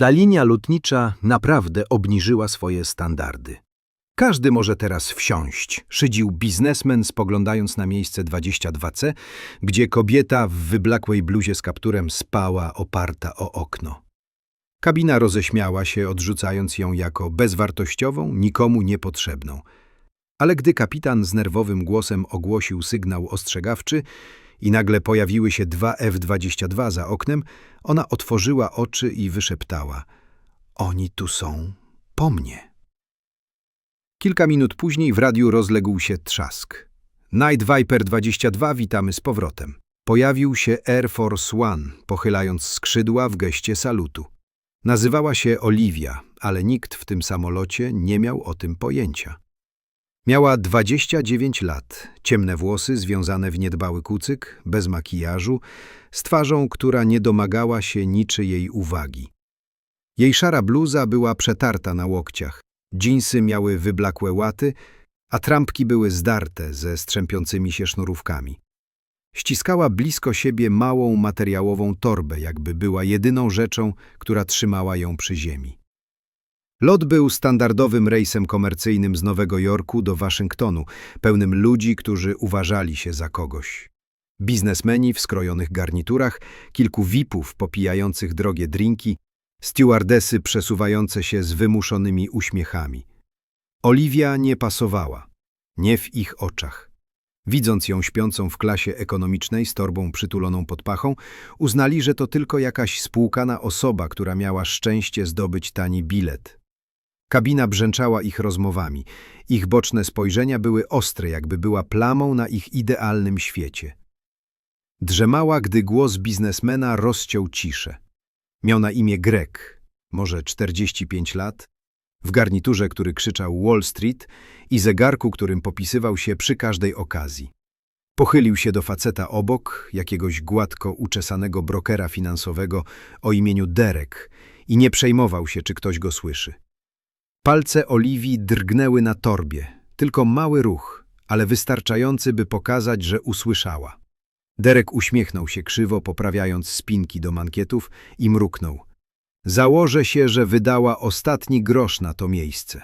Ta linia lotnicza naprawdę obniżyła swoje standardy. Każdy może teraz wsiąść, szydził biznesmen spoglądając na miejsce 22C, gdzie kobieta w wyblakłej bluzie z kapturem spała oparta o okno. Kabina roześmiała się, odrzucając ją jako bezwartościową, nikomu niepotrzebną. Ale gdy kapitan z nerwowym głosem ogłosił sygnał ostrzegawczy i nagle pojawiły się dwa F-22 za oknem, ona otworzyła oczy i wyszeptała – oni tu są po mnie. Kilka minut później w radiu rozległ się trzask. Night Viper 22 witamy z powrotem. Pojawił się Air Force One, pochylając skrzydła w geście salutu. Nazywała się Olivia, ale nikt w tym samolocie nie miał o tym pojęcia. Miała 29 lat, ciemne włosy związane w niedbały kucyk, bez makijażu, z twarzą, która nie domagała się niczyjej uwagi. Jej szara bluza była przetarta na łokciach, dżinsy miały wyblakłe łaty, a trampki były zdarte ze strzępiącymi się sznurówkami. Ściskała blisko siebie małą materiałową torbę, jakby była jedyną rzeczą, która trzymała ją przy ziemi. Lot był standardowym rejsem komercyjnym z Nowego Jorku do Waszyngtonu, pełnym ludzi, którzy uważali się za kogoś. Biznesmeni w skrojonych garniturach, kilku vipów popijających drogie drinki, stewardesy przesuwające się z wymuszonymi uśmiechami. Oliwia nie pasowała, nie w ich oczach. Widząc ją śpiącą w klasie ekonomicznej z torbą przytuloną pod pachą, uznali, że to tylko jakaś spłukana osoba, która miała szczęście zdobyć tani bilet. Kabina brzęczała ich rozmowami. Ich boczne spojrzenia były ostre, jakby była plamą na ich idealnym świecie. Drzemała, gdy głos biznesmena rozciął ciszę. Miał na imię Greg, może 45 lat, w garniturze, który krzyczał Wall Street i zegarku, którym popisywał się przy każdej okazji. Pochylił się do faceta obok, jakiegoś gładko uczesanego brokera finansowego o imieniu Derek i nie przejmował się, czy ktoś go słyszy. Palce Oliwii drgnęły na torbie, tylko mały ruch, ale wystarczający, by pokazać, że usłyszała. Derek uśmiechnął się krzywo, poprawiając spinki do mankietów i mruknął. Założę się, że wydała ostatni grosz na to miejsce.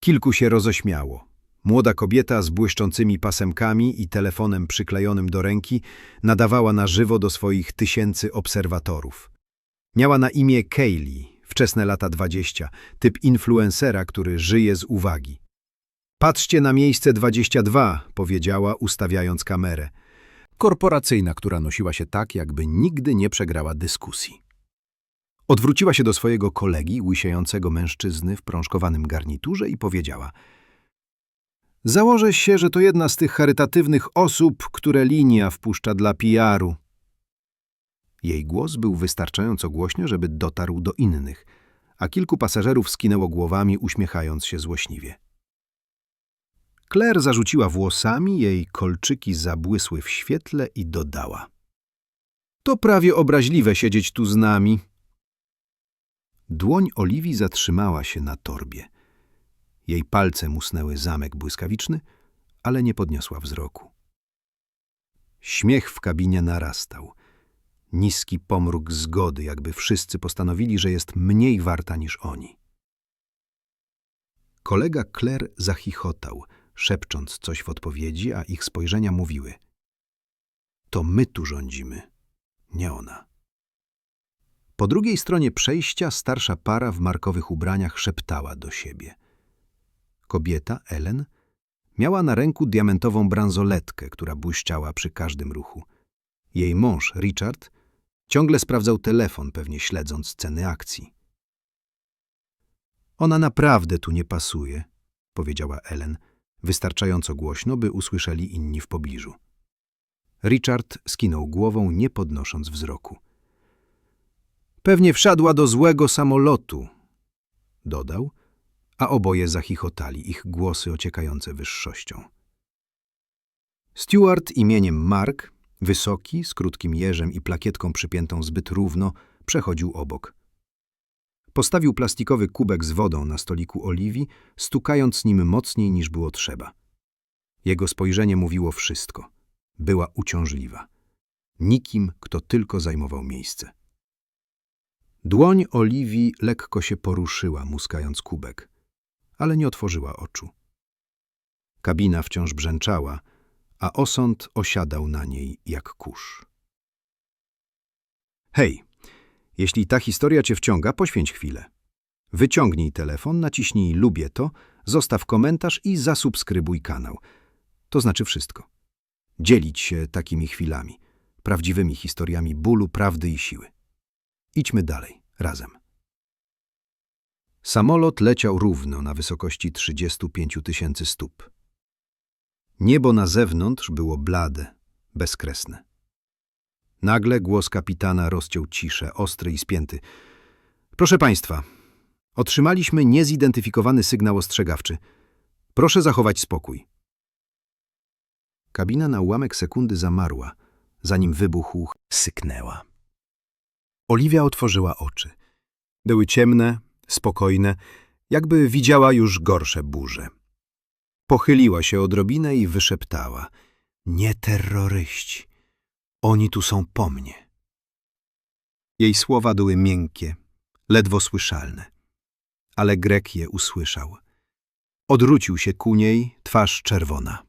Kilku się rozośmiało. Młoda kobieta z błyszczącymi pasemkami i telefonem przyklejonym do ręki nadawała na żywo do swoich tysięcy obserwatorów. Miała na imię Kaylee, wczesne lata dwadzieścia, typ influencera, który żyje z uwagi. Patrzcie na miejsce 22, powiedziała, ustawiając kamerę. Korporacyjna, która nosiła się tak, jakby nigdy nie przegrała dyskusji. Odwróciła się do swojego kolegi, łysiejącego mężczyzny w prążkowanym garniturze i powiedziała Założę się, że to jedna z tych charytatywnych osób, które linia wpuszcza dla PR-u. Jej głos był wystarczająco głośny, żeby dotarł do innych, a kilku pasażerów skinęło głowami, uśmiechając się złośliwie. Claire zarzuciła włosami, jej kolczyki zabłysły w świetle i dodała. To prawie obraźliwe siedzieć tu z nami. Dłoń Oliwii zatrzymała się na torbie. Jej palce musnęły zamek błyskawiczny, ale nie podniosła wzroku. Śmiech w kabinie narastał. Niski pomruk zgody, jakby wszyscy postanowili, że jest mniej warta niż oni. Kolega Claire zachichotał, szepcząc coś w odpowiedzi, a ich spojrzenia mówiły. To my tu rządzimy, nie ona. Po drugiej stronie przejścia starsza para w markowych ubraniach szeptała do siebie. Kobieta, Ellen, miała na ręku diamentową bransoletkę, która błyszczała przy każdym ruchu. Jej mąż, Richard, ciągle sprawdzał telefon, pewnie śledząc ceny akcji. Ona naprawdę tu nie pasuje, powiedziała Ellen, wystarczająco głośno, by usłyszeli inni w pobliżu. Richard skinął głową, nie podnosząc wzroku. Pewnie wsiadła do złego samolotu, dodał, a oboje zachichotali, ich głosy ociekające wyższością. Stewart imieniem Mark, wysoki, z krótkim jeżem i plakietką przypiętą zbyt równo, przechodził obok. Postawił plastikowy kubek z wodą na stoliku Oliwii, stukając nim mocniej niż było trzeba. Jego spojrzenie mówiło wszystko. Była uciążliwa. Nikim, kto tylko zajmował miejsce. Dłoń Oliwii lekko się poruszyła, muskając kubek, ale nie otworzyła oczu. Kabina wciąż brzęczała, a osąd osiadał na niej jak kurz. Hej, jeśli ta historia cię wciąga, poświęć chwilę. Wyciągnij telefon, naciśnij lubię to, zostaw komentarz i zasubskrybuj kanał. To znaczy wszystko. Dzielić się takimi chwilami, prawdziwymi historiami bólu, prawdy i siły. Idźmy dalej, razem. Samolot leciał równo na wysokości 35 tysięcy stóp. Niebo na zewnątrz było blade, bezkresne. Nagle głos kapitana rozciął ciszę, ostry i spięty. Proszę państwa, otrzymaliśmy niezidentyfikowany sygnał ostrzegawczy. Proszę zachować spokój. Kabina na ułamek sekundy zamarła, zanim wybuchł, syknęła. Oliwia otworzyła oczy. Były ciemne, spokojne, jakby widziała już gorsze burze. Pochyliła się odrobinę i wyszeptała. Nie terroryści. Oni tu są po mnie. Jej słowa były miękkie, ledwo słyszalne. Ale Grek je usłyszał. Odwrócił się ku niej, twarz czerwona.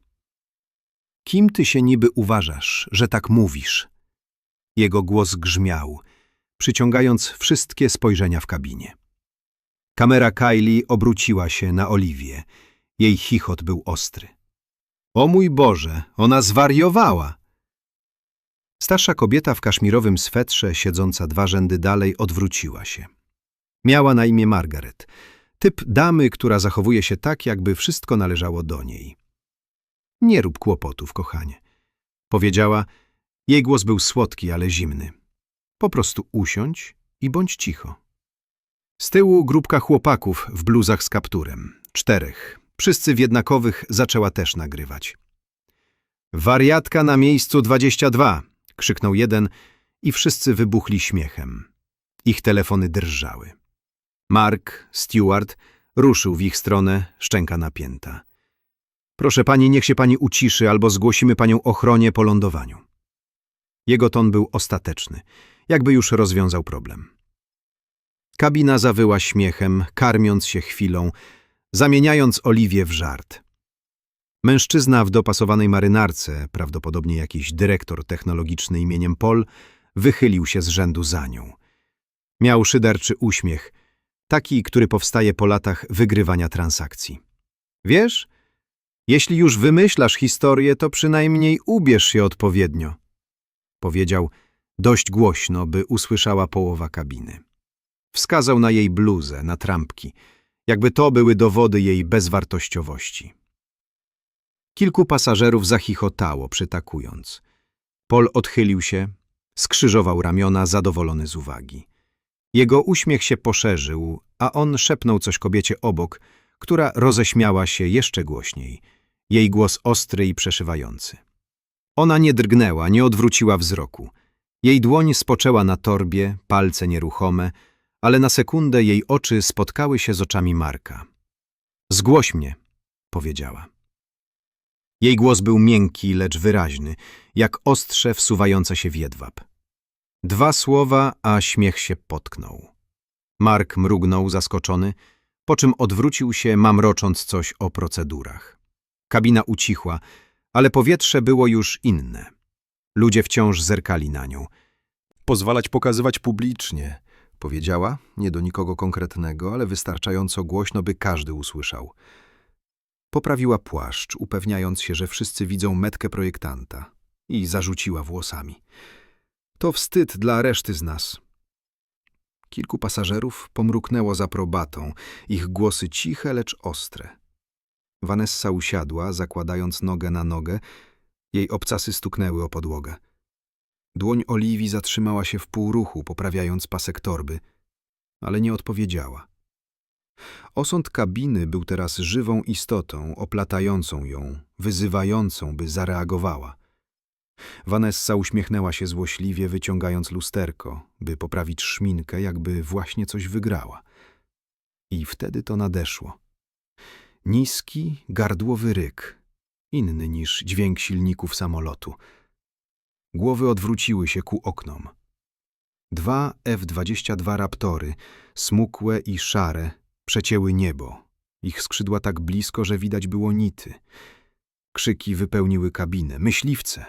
Kim ty się niby uważasz, że tak mówisz? Jego głos grzmiał, przyciągając wszystkie spojrzenia w kabinie. Kamera Kylie obróciła się na Oliwię. Jej chichot był ostry. O mój Boże, ona zwariowała! Starsza kobieta w kaszmirowym swetrze, siedząca dwa rzędy dalej, odwróciła się. Miała na imię Margaret, typ damy, która zachowuje się tak, jakby wszystko należało do niej. Nie rób kłopotów, kochanie. Powiedziała, jej głos był słodki, ale zimny. Po prostu usiądź i bądź cicho. Z tyłu grupka chłopaków w bluzach z kapturem. Czterech. Wszyscy w jednakowych zaczęła też nagrywać. Wariatka na miejscu 22! krzyknął jeden i wszyscy wybuchli śmiechem. Ich telefony drżały. Mark, Stewart, ruszył w ich stronę, szczęka napięta. Proszę pani, niech się pani uciszy, albo zgłosimy panią ochronie po lądowaniu. Jego ton był ostateczny, jakby już rozwiązał problem. Kabina zawyła śmiechem, karmiąc się chwilą, zamieniając Oliwię w żart. Mężczyzna w dopasowanej marynarce, prawdopodobnie jakiś dyrektor technologiczny imieniem Paul, wychylił się z rzędu za nią. Miał szyderczy uśmiech, taki, który powstaje po latach wygrywania transakcji. Wiesz, jeśli już wymyślasz historię, to przynajmniej ubierz się odpowiednio, powiedział dość głośno, by usłyszała połowa kabiny. Wskazał na jej bluzę, na trampki, jakby to były dowody jej bezwartościowości. Kilku pasażerów zachichotało, przytakując. Pol odchylił się, skrzyżował ramiona, zadowolony z uwagi. Jego uśmiech się poszerzył, a on szepnął coś kobiecie obok, która roześmiała się jeszcze głośniej, jej głos ostry i przeszywający. Ona nie drgnęła, nie odwróciła wzroku. Jej dłoń spoczęła na torbie, palce nieruchome, ale na sekundę jej oczy spotkały się z oczami Marka. Zgłoś mnie, powiedziała. Jej głos był miękki, lecz wyraźny, jak ostrze wsuwające się w jedwab. Dwa słowa, a śmiech się potknął. Mark mrugnął zaskoczony, po czym odwrócił się, mamrocząc coś o procedurach. Kabina ucichła, ale powietrze było już inne. Ludzie wciąż zerkali na nią. Pozwalać pokazywać publicznie, powiedziała, nie do nikogo konkretnego, ale wystarczająco głośno, by każdy usłyszał. Poprawiła płaszcz, upewniając się, że wszyscy widzą metkę projektanta i zarzuciła włosami. To wstyd dla reszty z nas. Kilku pasażerów pomruknęło za probatą, ich głosy ciche, lecz ostre. Vanessa usiadła, zakładając nogę na nogę. Jej obcasy stuknęły o podłogę. Dłoń Oliwii zatrzymała się w półruchu, poprawiając pasek torby, ale nie odpowiedziała. Osąd kabiny był teraz żywą istotą, oplatającą ją, wyzywającą, by zareagowała. Vanessa uśmiechnęła się złośliwie, wyciągając lusterko, by poprawić szminkę, jakby właśnie coś wygrała. I wtedy to nadeszło. Niski, gardłowy ryk, inny niż dźwięk silników samolotu. Głowy odwróciły się ku oknom. Dwa F-22 Raptory, smukłe i szare, przecięły niebo. Ich skrzydła tak blisko, że widać było nity. Krzyki wypełniły kabinę. Myśliwce!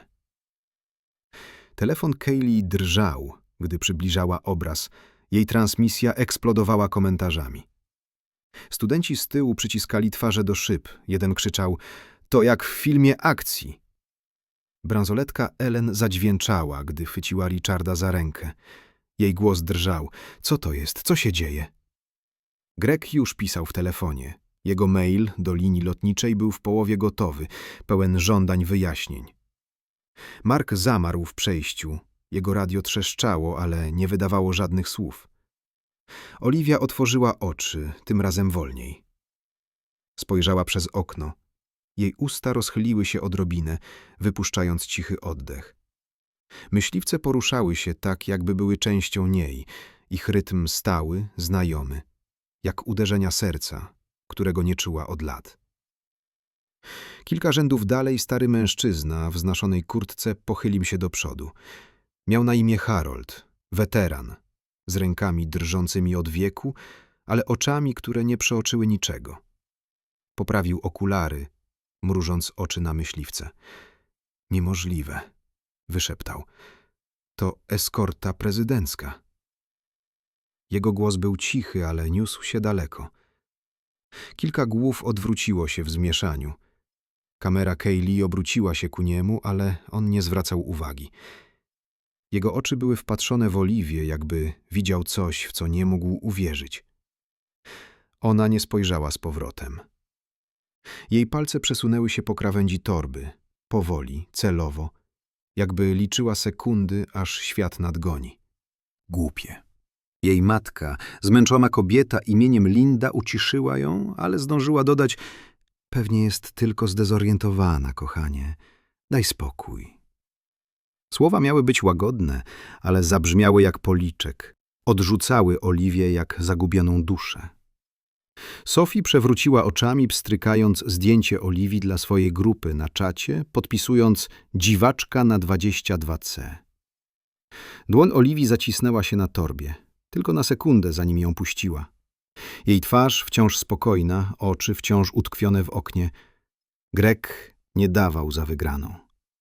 Telefon Kaylee drżał, gdy przybliżała obraz. Jej transmisja eksplodowała komentarzami. Studenci z tyłu przyciskali twarze do szyb. Jeden krzyczał – to jak w filmie akcji. Bransoletka Ellen zadźwięczała, gdy chwyciła Richarda za rękę. Jej głos drżał. Co to jest? Co się dzieje? Greg już pisał w telefonie. Jego mail do linii lotniczej był w połowie gotowy, pełen żądań wyjaśnień. Mark zamarł w przejściu. Jego radio trzeszczało, ale nie wydawało żadnych słów. Oliwia otworzyła oczy, tym razem wolniej. Spojrzała przez okno. Jej usta rozchyliły się odrobinę, wypuszczając cichy oddech. Myśliwce poruszały się tak, jakby były częścią niej, ich rytm stały, znajomy, jak uderzenia serca, którego nie czuła od lat. Kilka rzędów dalej stary mężczyzna w znoszonej kurtce pochylił się do przodu. Miał na imię Harold, weteran, z rękami drżącymi od wieku, ale oczami, które nie przeoczyły niczego. Poprawił okulary, mrużąc oczy na myśliwce. Niemożliwe, wyszeptał. To eskorta prezydencka. Jego głos był cichy, ale niósł się daleko. Kilka głów odwróciło się w zmieszaniu. Kamera Kaylee obróciła się ku niemu, ale on nie zwracał uwagi. Jego oczy były wpatrzone w Oliwię, jakby widział coś, w co nie mógł uwierzyć. Ona nie spojrzała z powrotem. Jej palce przesunęły się po krawędzi torby, powoli, celowo, jakby liczyła sekundy, aż świat nadgoni. Głupie. Jej matka, zmęczona kobieta imieniem Linda, uciszyła ją, ale zdążyła dodać: Pewnie jest tylko zdezorientowana, kochanie. Daj spokój. Słowa miały być łagodne, ale zabrzmiały jak policzek. Odrzucały Oliwię jak zagubioną duszę. Sophie przewróciła oczami, pstrykając zdjęcie Oliwii dla swojej grupy na czacie, podpisując dziwaczka na 22C. Dłoń Oliwii zacisnęła się na torbie, tylko na sekundę, zanim ją puściła. Jej twarz wciąż spokojna, oczy wciąż utkwione w oknie. Grek nie dawał za wygraną.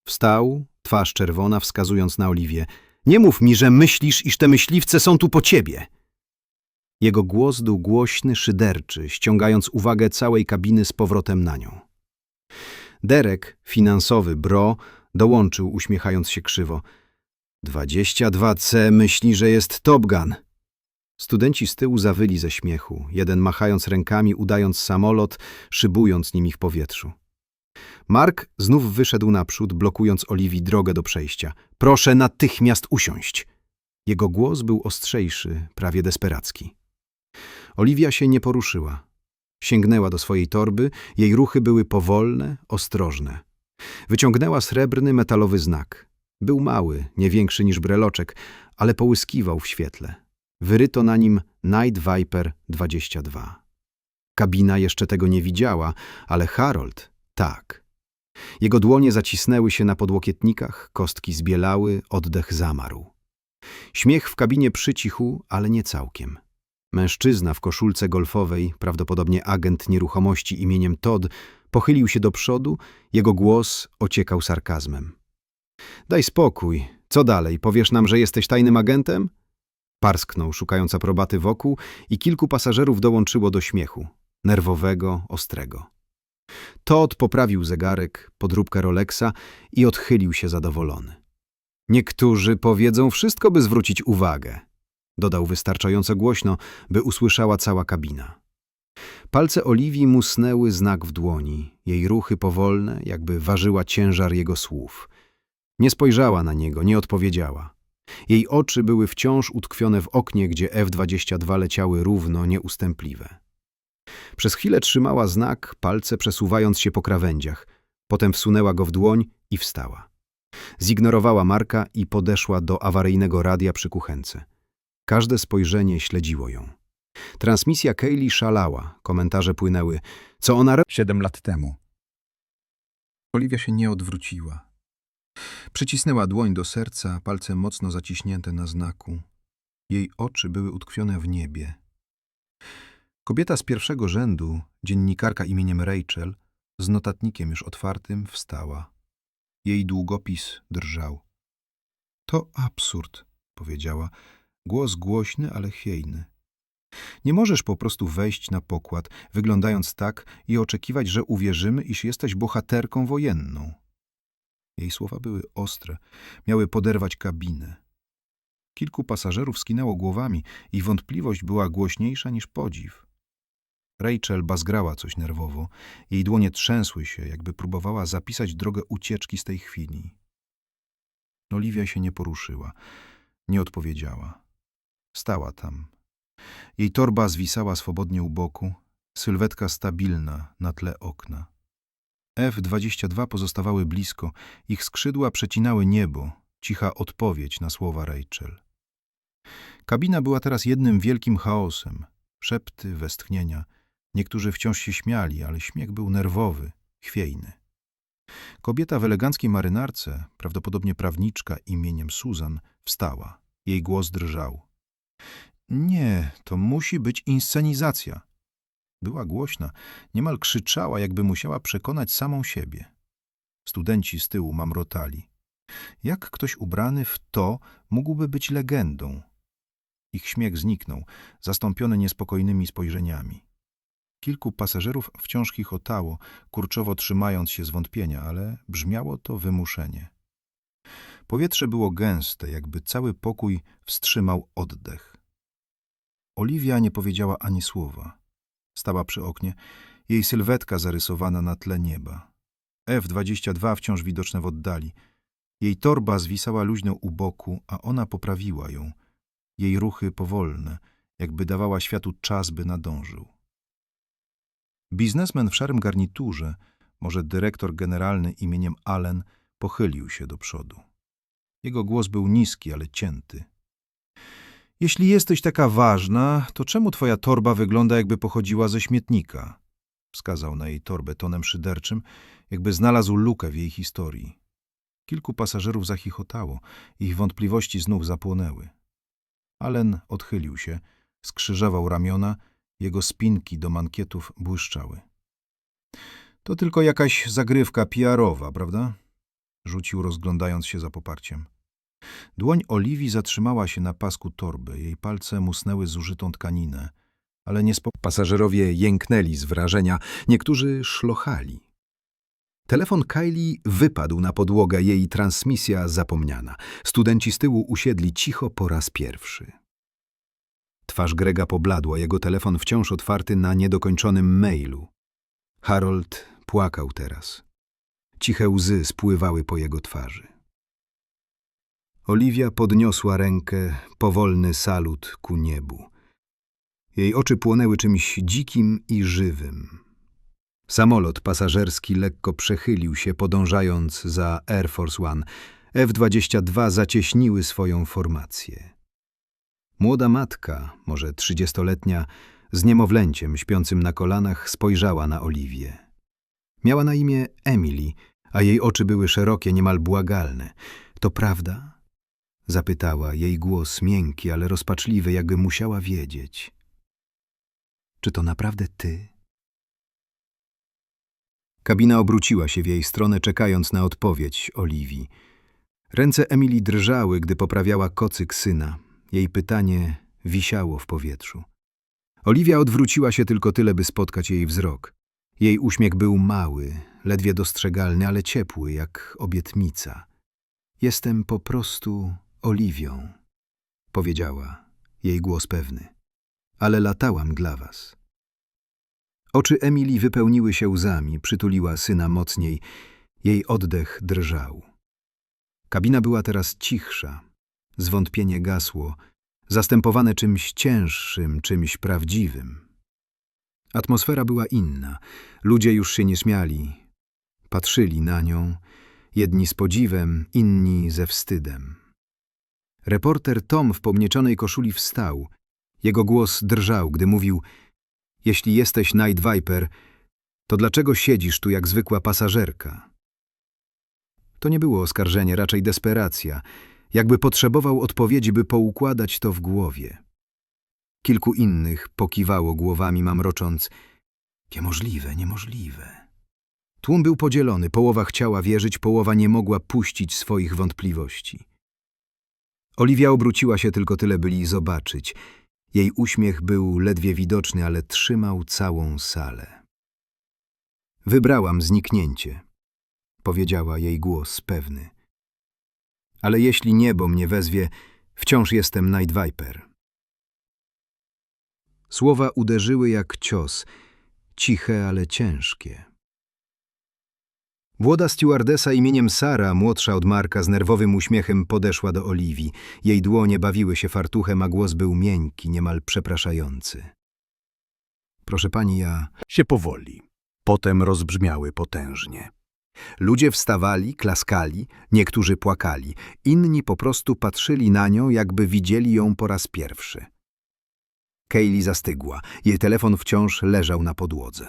Wstał, twarz czerwona, wskazując na Oliwię. Nie mów mi, że myślisz, iż te myśliwce są tu po ciebie. Jego głos był głośny, szyderczy, ściągając uwagę całej kabiny z powrotem na nią. Derek, finansowy bro, dołączył, uśmiechając się krzywo. 22C myśli, że jest Top Gun. Studenci z tyłu zawyli ze śmiechu, jeden machając rękami, udając samolot, szybując nim ich powietrzu. Mark znów wyszedł naprzód, blokując Oliwii drogę do przejścia. Proszę natychmiast usiąść. Jego głos był ostrzejszy, prawie desperacki. Oliwia się nie poruszyła. Sięgnęła do swojej torby, jej ruchy były powolne, ostrożne. Wyciągnęła srebrny, metalowy znak. Był mały, nie większy niż breloczek, ale połyskiwał w świetle. Wyryto na nim Night Viper 22. Kabina jeszcze tego nie widziała, ale Harold tak. Jego dłonie zacisnęły się na podłokietnikach, kostki zbielały, oddech zamarł. Śmiech w kabinie przycichł, ale nie całkiem. Mężczyzna w koszulce golfowej, prawdopodobnie agent nieruchomości imieniem Todd, pochylił się do przodu, jego głos ociekał sarkazmem. Daj spokój. Co dalej? Powiesz nam, że jesteś tajnym agentem? Parsknął, szukając aprobaty wokół i kilku pasażerów dołączyło do śmiechu. Nerwowego, ostrego. Todd poprawił zegarek, podróbkę Rolexa i odchylił się zadowolony. Niektórzy powiedzą wszystko, by zwrócić uwagę. Dodał wystarczająco głośno, by usłyszała cała kabina. Palce Oliwii musnęły znak w dłoni, jej ruchy powolne, jakby ważyła ciężar jego słów. Nie spojrzała na niego, nie odpowiedziała. Jej oczy były wciąż utkwione w oknie, gdzie F-22 leciały równo, nieustępliwe. Przez chwilę trzymała znak, palce przesuwając się po krawędziach. Potem wsunęła go w dłoń i wstała. Zignorowała Marka i podeszła do awaryjnego radia przy kuchence. Każde spojrzenie śledziło ją. Transmisja Kaylee szalała, komentarze płynęły. Co ona? Siedem lat temu. Oliwia się nie odwróciła. Przycisnęła dłoń do serca, palce mocno zaciśnięte na znaku. Jej oczy były utkwione w niebie. Kobieta z pierwszego rzędu, dziennikarka imieniem Rachel, z notatnikiem już otwartym, wstała. Jej długopis drżał. To absurd, powiedziała. Głos głośny, ale chwiejny. Nie możesz po prostu wejść na pokład, wyglądając tak i oczekiwać, że uwierzymy, iż jesteś bohaterką wojenną. Jej słowa były ostre, miały poderwać kabinę. Kilku pasażerów skinęło głowami i wątpliwość była głośniejsza niż podziw. Rachel bazgrała coś nerwowo, jej dłonie trzęsły się, jakby próbowała zapisać drogę ucieczki z tej chwili. Oliwia się nie poruszyła, nie odpowiedziała. Stała tam. Jej torba zwisała swobodnie u boku, sylwetka stabilna na tle okna. F-22 pozostawały blisko, ich skrzydła przecinały niebo, cicha odpowiedź na słowa Rachel. Kabina była teraz jednym wielkim chaosem. Szepty, westchnienia. Niektórzy wciąż się śmiali, ale śmiech był nerwowy, chwiejny. Kobieta w eleganckiej marynarce, prawdopodobnie prawniczka imieniem Susan, wstała. Jej głos drżał. Nie, to musi być inscenizacja. Była głośna, niemal krzyczała, jakby musiała przekonać samą siebie. Studenci z tyłu mamrotali. Jak ktoś ubrany w to mógłby być legendą? Ich śmiech zniknął, zastąpiony niespokojnymi spojrzeniami. Kilku pasażerów wciąż chichotało, kurczowo trzymając się zwątpienia, ale brzmiało to wymuszenie. Powietrze było gęste, jakby cały pokój wstrzymał oddech. Oliwia nie powiedziała ani słowa. Stała przy oknie, jej sylwetka zarysowana na tle nieba. F-22 wciąż widoczne w oddali. Jej torba zwisała luźno u boku, a ona poprawiła ją. Jej ruchy powolne, jakby dawała światu czas, by nadążył. Biznesmen w szarym garniturze, może dyrektor generalny imieniem Allen, pochylił się do przodu. Jego głos był niski, ale cięty. Jeśli jesteś taka ważna, to czemu twoja torba wygląda, jakby pochodziła ze śmietnika? Wskazał na jej torbę tonem szyderczym, jakby znalazł lukę w jej historii. Kilku pasażerów zachichotało, ich wątpliwości znów zapłonęły. Allen odchylił się, skrzyżował ramiona, jego spinki do mankietów błyszczały. To tylko jakaś zagrywka PR-owa, prawda? Rzucił, rozglądając się za poparciem. Dłoń Oliwii zatrzymała się na pasku torby, jej palce musnęły zużytą tkaninę, ale nie spo... Pasażerowie jęknęli z wrażenia, niektórzy szlochali. Telefon Kylie wypadł na podłogę, jej transmisja zapomniana. Studenci z tyłu usiedli cicho po raz pierwszy. Twarz Grega pobladła, jego telefon wciąż otwarty na niedokończonym mailu. Harold płakał teraz. Ciche łzy spływały po jego twarzy. Oliwia podniosła rękę, powolny salut ku niebu. Jej oczy płonęły czymś dzikim i żywym. Samolot pasażerski lekko przechylił się, podążając za Air Force One. F-22 zacieśniły swoją formację. Młoda matka, może trzydziestoletnia, z niemowlęciem śpiącym na kolanach, spojrzała na Oliwię. Miała na imię Emily, a jej oczy były szerokie, niemal błagalne. To prawda? Zapytała, jej głos miękki, ale rozpaczliwy, jakby musiała wiedzieć. Czy to naprawdę ty? Kabina obróciła się w jej stronę, czekając na odpowiedź Oliwii. Ręce Emily drżały, gdy poprawiała kocyk syna. Jej pytanie wisiało w powietrzu. Oliwia odwróciła się tylko tyle, by spotkać jej wzrok. Jej uśmiech był mały, ledwie dostrzegalny, ale ciepły, jak obietnica. Jestem po prostu Oliwią, powiedziała, jej głos pewny. Ale latałam dla was. Oczy Emilii wypełniły się łzami, przytuliła syna mocniej. Jej oddech drżał. Kabina była teraz cichsza. Zwątpienie gasło, zastępowane czymś cięższym, czymś prawdziwym. Atmosfera była inna. Ludzie już się nie śmiali. Patrzyli na nią, jedni z podziwem, inni ze wstydem. Reporter Tom w pomnieczonej koszuli wstał. Jego głos drżał, gdy mówił Jeśli jesteś Night Viper, to dlaczego siedzisz tu jak zwykła pasażerka? To nie było oskarżenie, raczej desperacja. jakby potrzebował odpowiedzi, by poukładać to w głowie. Kilku innych pokiwało głowami, mamrocząc – niemożliwe, niemożliwe. Tłum był podzielony, połowa chciała wierzyć, połowa nie mogła puścić swoich wątpliwości. Oliwia obróciła się tylko tyle byli zobaczyć. Jej uśmiech był ledwie widoczny, ale trzymał całą salę. Wybrałam zniknięcie, powiedziała jej głos pewny. Ale jeśli niebo mnie wezwie, wciąż jestem Night Viper. Słowa uderzyły jak cios, ciche, ale ciężkie. Młoda stewardesa imieniem Sara, młodsza od Marka, z nerwowym uśmiechem podeszła do Oliwii. Jej dłonie bawiły się fartuchem, a głos był miękki, niemal przepraszający. Proszę pani, ja... się powoli. Potem rozbrzmiały potężnie. Ludzie wstawali, klaskali, niektórzy płakali, inni po prostu patrzyli na nią, jakby widzieli ją po raz pierwszy. Kaylee zastygła, jej telefon wciąż leżał na podłodze.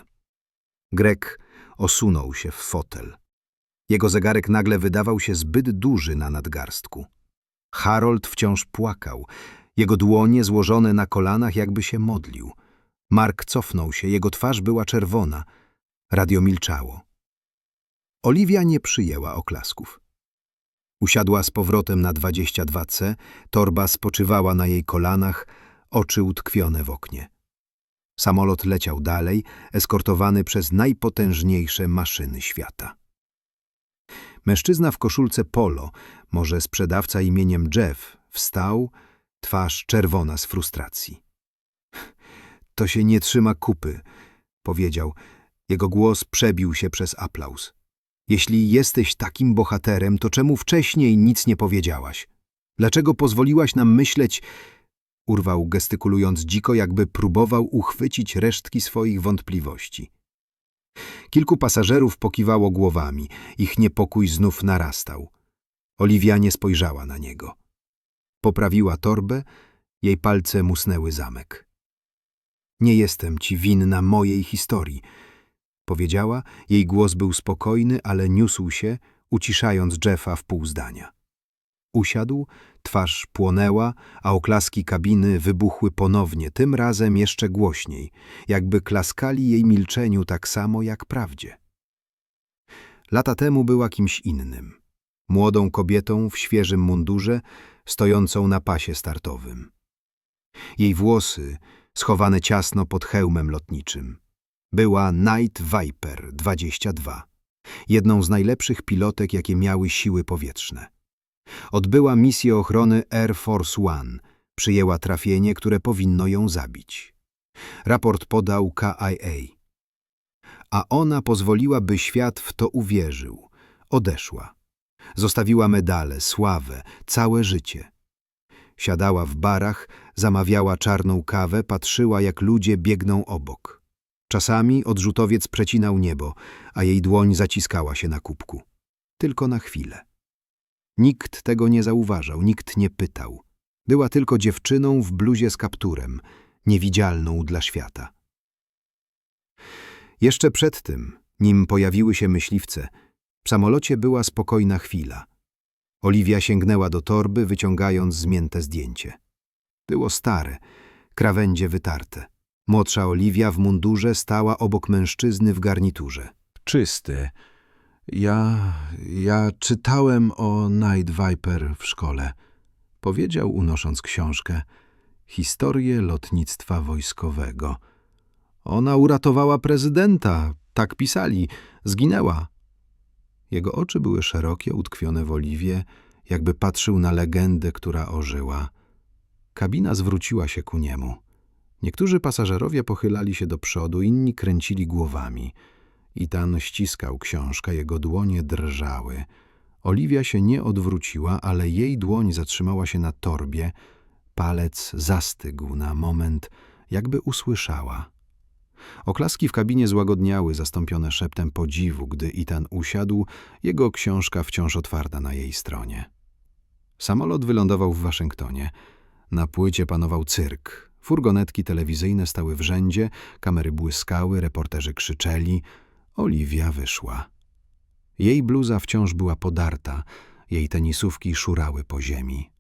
Greg osunął się w fotel. Jego zegarek nagle wydawał się zbyt duży na nadgarstku. Harold wciąż płakał, jego dłonie złożone na kolanach jakby się modlił. Mark cofnął się, jego twarz była czerwona. Radio milczało. Oliwia nie przyjęła oklasków. Usiadła z powrotem na 22C, torba spoczywała na jej kolanach, oczy utkwione w oknie. Samolot leciał dalej, eskortowany przez najpotężniejsze maszyny świata. Mężczyzna w koszulce polo, może sprzedawca imieniem Jeff, wstał, twarz czerwona z frustracji. To się nie trzyma kupy, powiedział. Jego głos przebił się przez aplauz. Jeśli jesteś takim bohaterem, to czemu wcześniej nic nie powiedziałaś? Dlaczego pozwoliłaś nam myśleć... Urwał, gestykulując dziko, jakby próbował uchwycić resztki swoich wątpliwości. Kilku pasażerów pokiwało głowami, ich niepokój znów narastał. Oliwia nie spojrzała na niego. Poprawiła torbę, jej palce musnęły zamek. Nie jestem ci winna mojej historii, powiedziała, jej głos był spokojny, ale niósł się, uciszając Jeffa w pół zdania. Usiadł, twarz płonęła, a oklaski kabiny wybuchły ponownie, tym razem jeszcze głośniej, jakby klaskali jej milczeniu tak samo jak prawdzie. Lata temu była kimś innym. Młodą kobietą w świeżym mundurze, stojącą na pasie startowym. Jej włosy schowane ciasno pod hełmem lotniczym. Była Night Viper 22, jedną z najlepszych pilotek, jakie miały siły powietrzne. Odbyła misję ochrony Air Force One, przyjęła trafienie, które powinno ją zabić. Raport podał KIA. A ona pozwoliła, by świat w to uwierzył. Odeszła. Zostawiła medale, sławę, całe życie. Siadała w barach, zamawiała czarną kawę, patrzyła, jak ludzie biegną obok. Czasami odrzutowiec przecinał niebo, a jej dłoń zaciskała się na kubku. Tylko na chwilę. Nikt tego nie zauważał, nikt nie pytał. Była tylko dziewczyną w bluzie z kapturem, niewidzialną dla świata. Jeszcze przed tym, nim pojawiły się myśliwce, w samolocie była spokojna chwila. Oliwia sięgnęła do torby, wyciągając zmięte zdjęcie. Było stare, krawędzie wytarte. Młodsza Oliwia w mundurze stała obok mężczyzny w garniturze. Czysty. Ja... ja czytałem o Night Viper w szkole. Powiedział, unosząc książkę. Historię lotnictwa wojskowego. Ona uratowała prezydenta, tak pisali. Zginęła. Jego oczy były szerokie, utkwione w oliwie, jakby patrzył na legendę, która ożyła. Kabina zwróciła się ku niemu. Niektórzy pasażerowie pochylali się do przodu, inni kręcili głowami. Itan ściskał książkę, jego dłonie drżały. Oliwia się nie odwróciła, ale jej dłoń zatrzymała się na torbie. Palec zastygł na moment, jakby usłyszała. Oklaski w kabinie złagodniały, zastąpione szeptem podziwu, gdy Itan usiadł, jego książka wciąż otwarta na jej stronie. Samolot wylądował w Waszyngtonie. Na płycie panował cyrk. Furgonetki telewizyjne stały w rzędzie, kamery błyskały, reporterzy krzyczeli. Oliwia wyszła. Jej bluza wciąż była podarta, Jej tenisówki szurały po ziemi.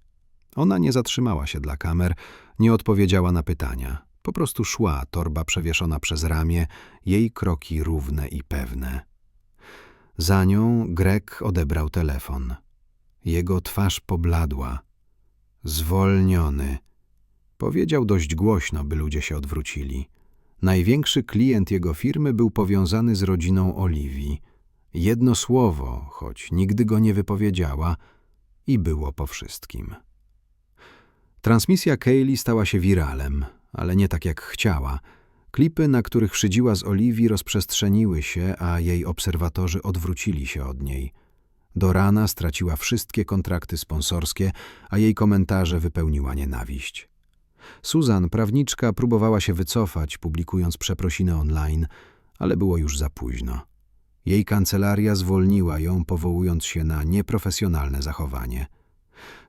Ona nie zatrzymała się dla kamer, nie odpowiedziała na pytania. Po prostu szła, torba przewieszona przez ramię, jej kroki równe i pewne. Za nią Grek odebrał telefon. Jego twarz pobladła. Zwolniony. Powiedział dość głośno, by ludzie się odwrócili. Największy klient jego firmy był powiązany z rodziną Oliwii. Jedno słowo, choć nigdy go nie wypowiedziała, i było po wszystkim. Transmisja Kaylee stała się wiralem, ale nie tak jak chciała. Klipy, na których szydziła z Oliwii, rozprzestrzeniły się, a jej obserwatorzy odwrócili się od niej. Do rana straciła wszystkie kontrakty sponsorskie, a jej komentarze wypełniła nienawiść. Susan, prawniczka, próbowała się wycofać, publikując przeprosiny online, ale było już za późno. Jej kancelaria zwolniła ją, powołując się na nieprofesjonalne zachowanie.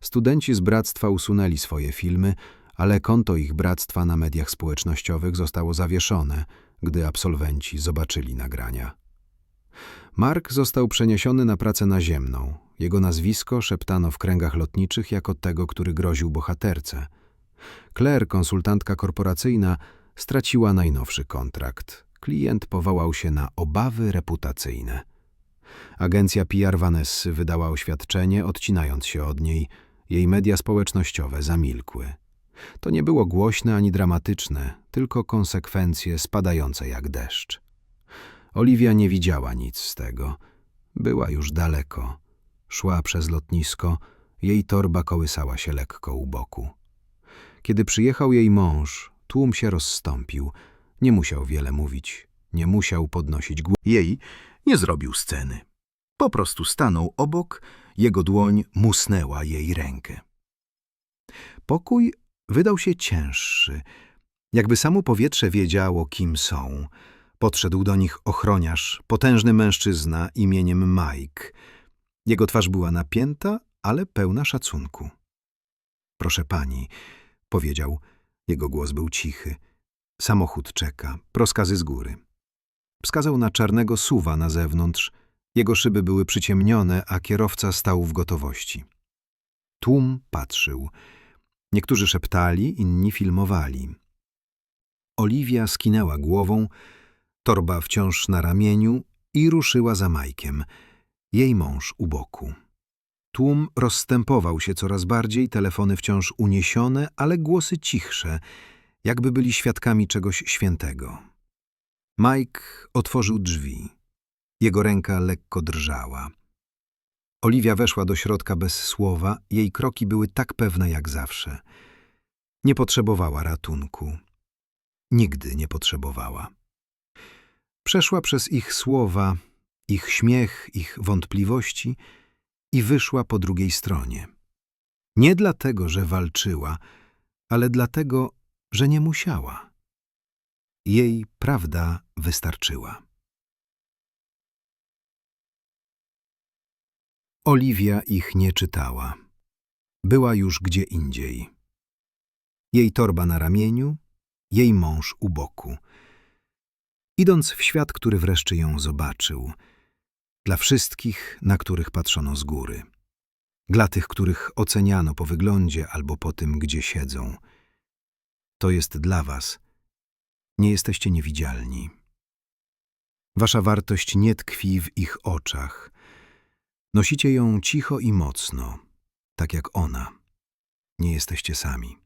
Studenci z bractwa usunęli swoje filmy, ale konto ich bractwa na mediach społecznościowych zostało zawieszone, gdy absolwenci zobaczyli nagrania. Mark został przeniesiony na pracę naziemną. Jego nazwisko szeptano w kręgach lotniczych jako tego, który groził bohaterce. Claire, konsultantka korporacyjna, straciła najnowszy kontrakt. Klient powołał się na obawy reputacyjne. Agencja PR wydała oświadczenie, odcinając się od niej. Jej media społecznościowe zamilkły. To nie było głośne ani dramatyczne, tylko konsekwencje spadające jak deszcz. Oliwia nie widziała nic z tego. Była już daleko. Szła przez lotnisko, jej torba kołysała się lekko u boku. Kiedy przyjechał jej mąż, tłum się rozstąpił. Nie musiał wiele mówić, nie musiał podnosić głowy. Jej nie zrobił sceny. Po prostu stanął obok, jego dłoń musnęła jej rękę. Pokój wydał się cięższy, jakby samo powietrze wiedziało, kim są. Podszedł do nich ochroniarz, potężny mężczyzna imieniem Mike. Jego twarz była napięta, ale pełna szacunku. Proszę pani, powiedział. Jego głos był cichy. Samochód czeka, rozkazy z góry. Wskazał na czarnego suwa na zewnątrz. Jego szyby były przyciemnione, a kierowca stał w gotowości. Tłum patrzył. Niektórzy szeptali, inni filmowali. Oliwia skinęła głową, torba wciąż na ramieniu i ruszyła za Majkiem, jej mąż u boku. Tłum rozstępował się coraz bardziej, telefony wciąż uniesione, ale głosy cichsze, jakby byli świadkami czegoś świętego. Mike otworzył drzwi. Jego ręka lekko drżała. Oliwia weszła do środka bez słowa, jej kroki były tak pewne jak zawsze. Nie potrzebowała ratunku. Nigdy nie potrzebowała. Przeszła przez ich słowa, ich śmiech, ich wątpliwości i wyszła po drugiej stronie. Nie dlatego, że walczyła, ale dlatego, że nie musiała. Jej prawda wystarczyła. Oliwia ich nie czytała. Była już gdzie indziej. Jej torba na ramieniu, jej mąż u boku. Idąc w świat, który wreszcie ją zobaczył, dla wszystkich, na których patrzono z góry, dla tych, których oceniano po wyglądzie albo po tym, gdzie siedzą. To jest dla was. Nie jesteście niewidzialni. Wasza wartość nie tkwi w ich oczach. Nosicie ją cicho i mocno, tak jak ona. Nie jesteście sami.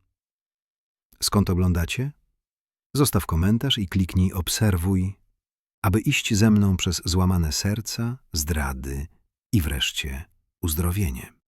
Skąd oglądacie? Zostaw komentarz i kliknij obserwuj, aby iść ze mną przez złamane serca, zdrady i wreszcie uzdrowienie.